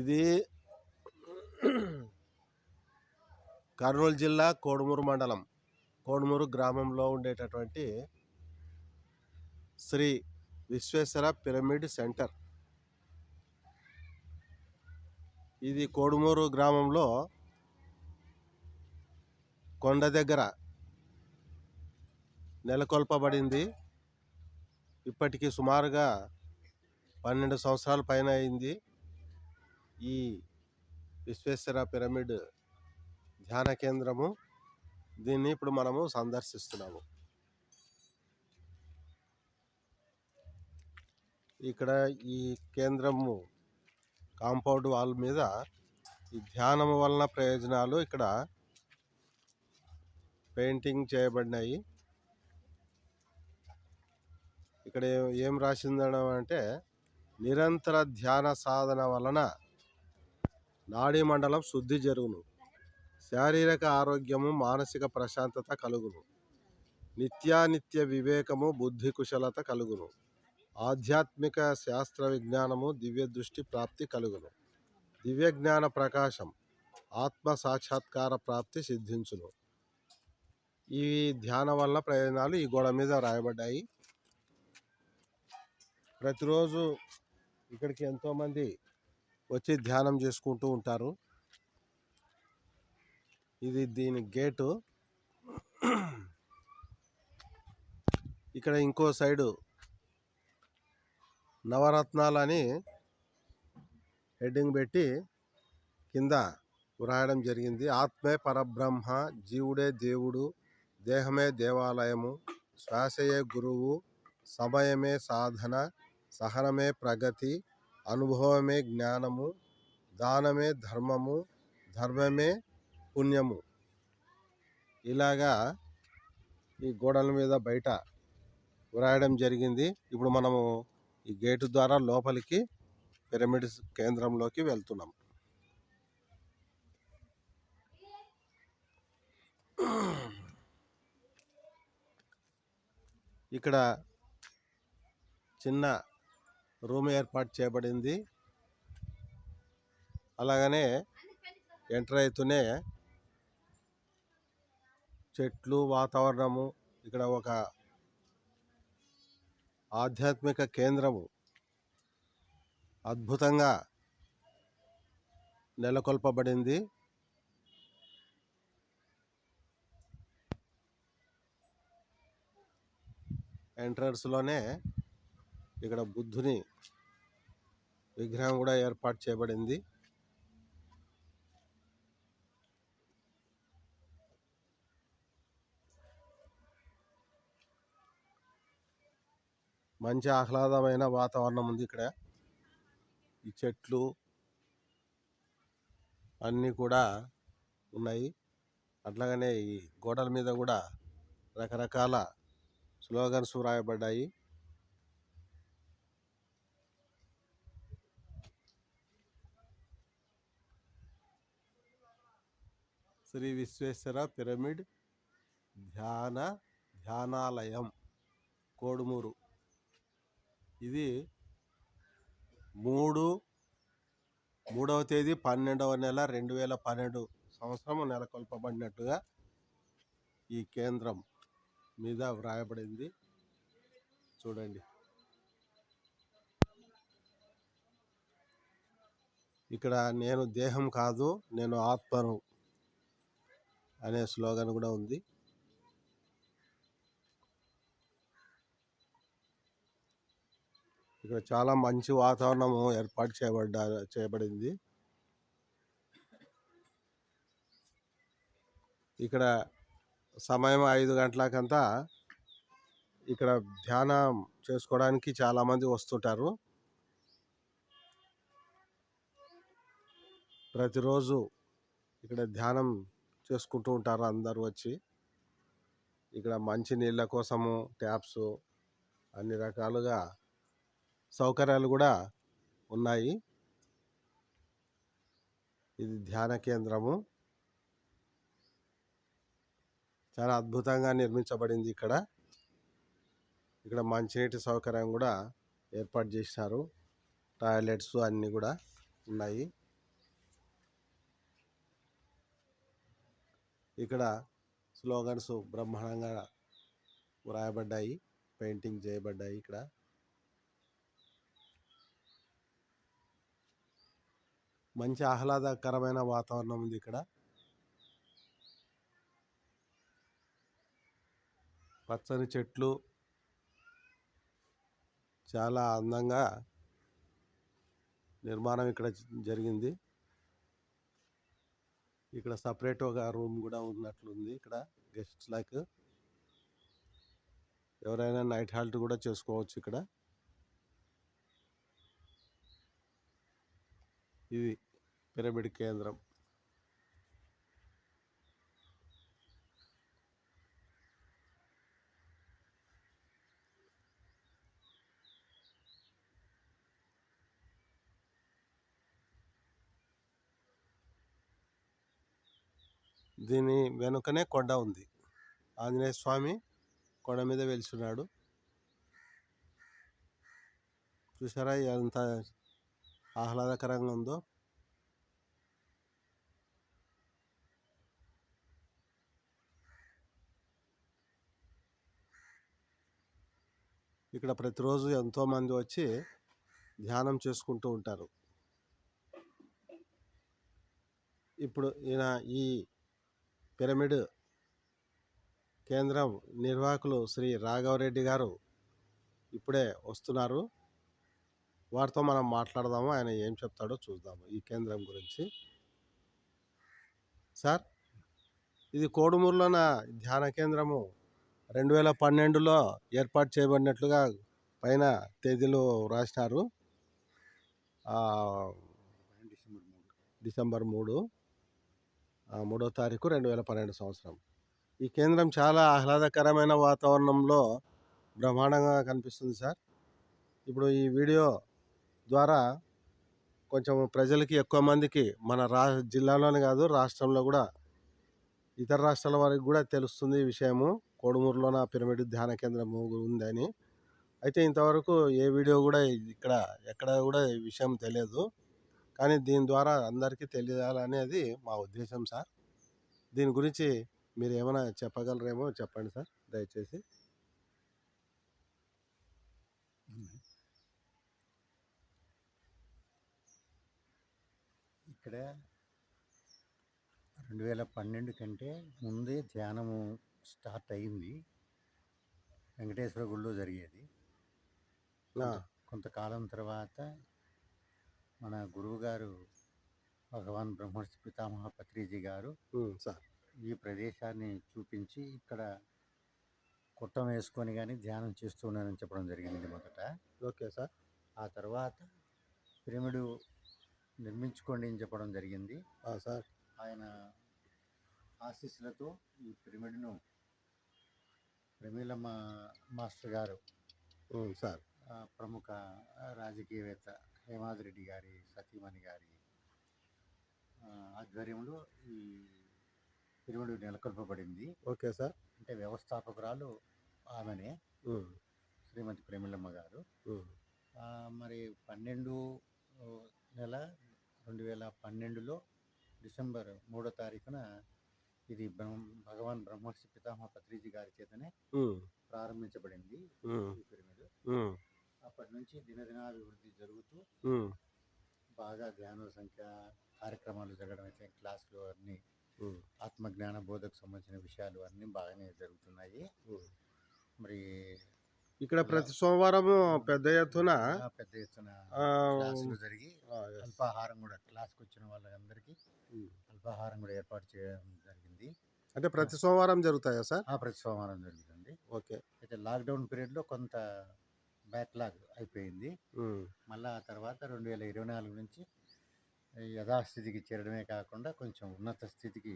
ఇది కర్నూలు జిల్లా కోడుమూరు మండలం. కోడుమూరు గ్రామంలో ఉండేటటువంటి శ్రీ విశ్వేశ్వర పిరమిడ్ సెంటర్. ఇది కోడుమూరు గ్రామంలో కొండ దగ్గర నెలకొల్పబడింది. ఇప్పటికీ సుమారుగా పన్నెండు సంవత్సరాల పైన అయింది. ఈ విశ్వేశ్వర పిరమిడ్ ధ్యాన కేంద్రము దీన్ని ఇప్పుడు మనము సందర్శిస్తున్నాము. ఇక్కడ ఈ కేంద్రము కాంపౌండ్ వాల్ మీద ఈ ధ్యానం వలన ప్రయోజనాలు ఇక్కడ పెయింటింగ్ చేయబడినాయి. ఇక్కడ ఏం రాసిందడం అంటే నిరంతర ధ్యాన సాధన వలన నాడీ మండలం శుద్ధి జరుగును. శారీరక ఆరోగ్యము మానసిక ప్రశాంతత కలుగును. నిత్యానిత్య వివేకము బుద్ధి కుశలత కలుగును. ఆధ్యాత్మిక శాస్త్ర విజ్ఞానము దివ్య దృష్టి ప్రాప్తి కలుగును. దివ్య జ్ఞాన ప్రకాశం ఆత్మ సాక్షాత్కార ప్రాప్తి సిద్ధించును. ఈ ధ్యానం వల్ల ప్రయోజనాలు ఈ గోడ మీద రాయబడ్డాయి. ప్రతిరోజు ఇక్కడికి ఎంతోమంది వచ్చి ధ్యానం చేసుకుంటూ ఉంటారు. ఇది దీని గేటు. ఇక్కడ ఇంకో సైడు నవరత్నాలని హెడ్డింగ్ పెట్టి కింద వ్రాయడం జరిగింది. ఆత్మే పరబ్రహ్మ జీవుడే దేవుడు దేహమే దేవాలయము శ్వాసయే గురువు సమయమే సాధన సహనమే ప్రగతి అనుభవమే జ్ఞానము దానమే ధర్మము ధర్మమే పుణ్యము. ఇలాగా ఈ గోడల మీద బయట వ్రాయడం జరిగింది. ఇప్పుడు మనము ఈ గేటు ద్వారా లోపలికి పిరమిడ్స్ కేంద్రంలోకి వెళ్తున్నాం. ఇక్కడ చిన్న రూమ్ ఏర్పాటు చేయబడింది. అలాగనే ఎంటర్ అవుతూనే చెట్లు వాతావరణము ఇక్కడ ఒక ఆధ్యాత్మిక కేంద్రము అద్భుతంగా నెలకొల్పబడింది. ఎంట్రన్స్లోనే ఇక్కడ బుద్ధుని విగ్రహం కూడా ఏర్పాటు చేయబడింది. మంచి ఆహ్లాదమైన వాతావరణం ఉంది ఇక్కడ. ఈ చెట్లు అన్నీ కూడా ఉన్నాయి. అట్లాగనే ఈ గోడల మీద కూడా రకరకాల స్లోగన్స్ వ్రాయబడ్డాయి. శ్రీ విశ్వేశ్వర పిరమిడ్ ధ్యాన ధ్యానాలయం కోడుమూరు. ఇది మూడు మూడవ తేదీ పన్నెండవ నెల రెండు వేల పన్నెండు సంవత్సరం నెలకొల్పబడినట్టుగా ఈ కేంద్రం మీద వ్రాయబడింది. చూడండి. ఇక్కడ నేను దేహం కాదు నేను ఆత్మను. అనే స్లోగన్ కూడా ఉంది. ఇక్కడ చాలా మంచి వాతావరణం ఏర్పాటు చేయబడ్డ చేయబడింది. ఇక్కడ సమయం ఐదు గంటలకంతా ఇక్కడ ధ్యానం చేసుకోవడానికి చాలామంది వస్తుంటారు. ప్రతిరోజు ఇక్కడ ధ్యానం చేసుకుంటూ ఉంటారు అందరూ వచ్చి. ఇక్కడ మంచి నీళ్ళ కోసము ట్యాప్స్ అన్ని రకాలుగా సౌకర్యాలు కూడా ఉన్నాయి. ఇది ధ్యాన కేంద్రము. చాలా అద్భుతంగా నిర్మించబడింది ఇక్కడ. ఇక్కడ మంచినీటి సౌకర్యం కూడా ఏర్పాటు చేసినారు టాయిలెట్స్ అన్నీ కూడా ఉన్నాయి. ఇక్కడ స్లోగన్స్ బ్రహ్మాండంగా వ్రాయబడ్డాయి పెయింటింగ్ చేయబడ్డాయి ఇక్కడ. మంచి ఆహ్లాదకరమైన వాతావరణం ఉంది ఇక్కడ. పచ్చని చెట్లు చాలా అందంగా నిర్మాణం ఇక్కడ జరిగింది. ఇక్కడ సపరేట్ ఒక రూమ్ కూడా ఉన్నట్లుంది ఇక్కడ గెస్ట్ లైక్ ఎవరైనా నైట్ హాల్ట్ కూడా చేసుకోవచ్చు ఇక్కడ. ఇది పిరమిడ్ కేంద్రం. దీని వెనుకనే కొండ ఉంది. ఆంజనేయ స్వామి కొండ మీద వెలిసినాడు. చూసారా ఎంత ఆహ్లాదకరంగా ఉందో? ఇక్కడ ప్రతిరోజు ఎంతో మంది వచ్చి ధ్యానం చేసుకుంటూ ఉంటారు. ఇప్పుడు ఈయన ఈ పిరమిడ్ కేంద్రం నిర్వాహకులు శ్రీ రాఘవరెడ్డి గారు ఇప్పుడే వస్తున్నారు. వారితో మనం మాట్లాడదాము. ఆయన ఏం చెప్తాడో చూద్దాము ఈ కేంద్రం గురించి. సార్ ఇది కోడుమూరులోన? ధ్యాన కేంద్రము. రెండు వేల పన్నెండులో ఏర్పాటు చేయబడినట్లుగా పైన తేదీలు రాసినారు. డిసెంబర్ మూడు. మూడో తారీఖు రెండు వేల పన్నెండు సంవత్సరం. ఈ కేంద్రం చాలా ఆహ్లాదకరమైన వాతావరణంలో బ్రహ్మాండంగా కనిపిస్తుంది సార్. ఇప్పుడు ఈ వీడియో ద్వారా కొంచెం ప్రజలకి ఎక్కువ మందికి మన రా జిల్లాలోనే కాదు రాష్ట్రంలో కూడా ఇతర రాష్ట్రాల వారికి కూడా తెలుస్తుంది ఈ విషయము. కోడుమూరులోన పిరమిడ్ ధ్యాన కేంద్రం ఉందని. అయితే ఇంతవరకు ఏ వీడియో కూడా ఇక్కడ ఎక్కడ కూడా ఈ విషయం తెలియదు. కానీ దీని ద్వారా అందరికీ తెలియాలనేది మా ఉద్దేశం సార్. దీని గురించి మీరు ఏమైనా చెప్పగలరేమో చెప్పండి సార్ దయచేసి. ఇక్కడ రెండు వేల పన్నెండు కంటే ముందే ధ్యానము స్టార్ట్ అయింది. వెంకటేశ్వర గుడిలో జరిగేది. కొంతకాలం తర్వాత మన గురువుగారు భగవాన్ బ్రహ్మర్షి పితామహ పత్రిజీ గారు సార్. ఈ ప్రదేశాన్ని చూపించి ఇక్కడ కుట్టం వేసుకొని కానీ ధ్యానం చేస్తున్నానని చెప్పడం జరిగింది మొదట. Okay sir. ఆ తర్వాత పిరమిడు నిర్మించుకోండి అని చెప్పడం జరిగింది. సార్. ఆయన ఆశీస్సులతో ఈ పిరమిడ్ను ప్రమీలమ్మ మాస్టర్ గారు సార్. ప్రముఖ రాజకీయవేత్త హేమాద్రెడ్డి గారి సతీమణి గారి ఆధ్వర్యంలో ఈ పిరమిడ్ నెలకొల్పబడింది ఓకే సార్. అంటే వ్యవస్థాపకురాలు ఆమెనే. శ్రీమతి ప్రేమిలమ్మ గారు. మరి పన్నెండు నెల రెండు వేల పన్నెండులో డిసెంబర్ మూడో తారీఖున ఇది బ్రహ్మ భగవాన్ బ్రహ్మర్షి పితామహ పత్రిజీ గారి చేతనే ప్రారంభించబడింది ఈ పిరమిడ్. అప్పటి నుంచి దినదినాభివృద్ధి జరుగుతూ బాగా ధ్యాన సంఖ్య కార్యక్రమాలు జరగడం అయితే క్లాసులు అన్నీ ఆత్మజ్ఞాన బోధకు సంబంధించిన విషయాలు అన్నీ బాగానే జరుగుతున్నాయి. మరి ఇక్కడ ప్రతి సోమవారం పెద్ద ఎత్తున పెద్ద ఎత్తున క్లాసులు జరిగి. అల్పాహారం కూడా క్లాస్కి వచ్చిన వాళ్ళందరికీ. అల్పాహారం కూడా ఏర్పాటు చేయడం జరిగింది. అంటే ప్రతి సోమవారం జరుగుతాయా సార్? ఆ ప్రతి సోమవారం జరుగుతుంది. ఓకే. అయితే లాక్డౌన్ పీరియడ్లో కొంత బ్యాక్లాగ్ అయిపోయింది. మళ్ళీ ఆ తర్వాత రెండు వేల ఇరవై నాలుగు నుంచి యథాస్థితికి చేరడమే కాకుండా కొంచెం ఉన్నత స్థితికి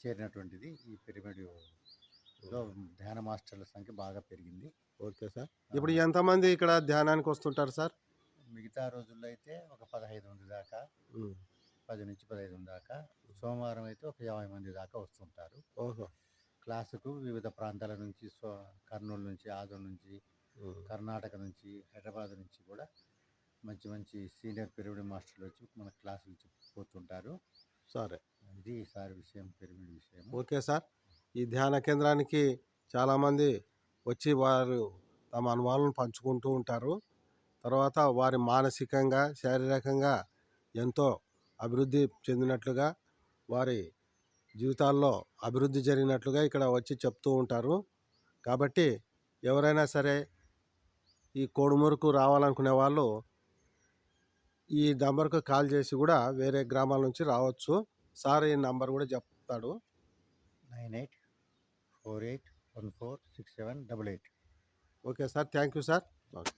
చేరినటువంటిది ఈ పిరమిడ్లో ధ్యాన మాస్టర్ల సంఖ్య బాగా పెరిగింది. Okay sir. ఇప్పుడు ఎంతమంది ఇక్కడ ధ్యానానికి వస్తుంటారు సార్? మిగతా రోజుల్లో అయితే ఒక పదహైదు మంది దాకా పది నుంచి పదహైదు మంది దాకా సోమవారం అయితే ఒక యాభై మంది దాకా వస్తుంటారు. ఓహో. క్లాసుకు వివిధ ప్రాంతాల నుంచి సో కర్నూలు నుంచి ఆదోన్ నుంచి కర్ణాటక నుంచి హైదరాబాద్ నుంచి కూడా మంచి మంచి సీనియర్ పిరమిడ్ మాస్టర్లు వచ్చి మన క్లాసులు చెప్పుకుంటుంటారు సరే. ఇది సార్ విషయం పిరమిడ్ విషయం ఓకే సార్. ఈ ధ్యాన కేంద్రానికి చాలామంది వచ్చి వారు తమ అనుభవాలను పంచుకుంటూ ఉంటారు. తర్వాత వారి మానసికంగా శారీరకంగా ఎంతో అభివృద్ధి చెందినట్లుగా వారి జీవితాల్లో అభివృద్ధి జరిగినట్లుగా ఇక్కడ వచ్చి చెప్తూ ఉంటారు. కాబట్టి ఎవరైనా సరే ఈ కోడుమూరుకు రావాలనుకునే వాళ్ళు ఈ నంబర్కు కాల్ చేసి కూడా వేరే గ్రామాల నుంచి రావచ్చు. సార్ ఈ నంబర్ కూడా చెప్తాడు. Nine eight four eight one four six seven double eight. Okay sir thank you sir. Okay.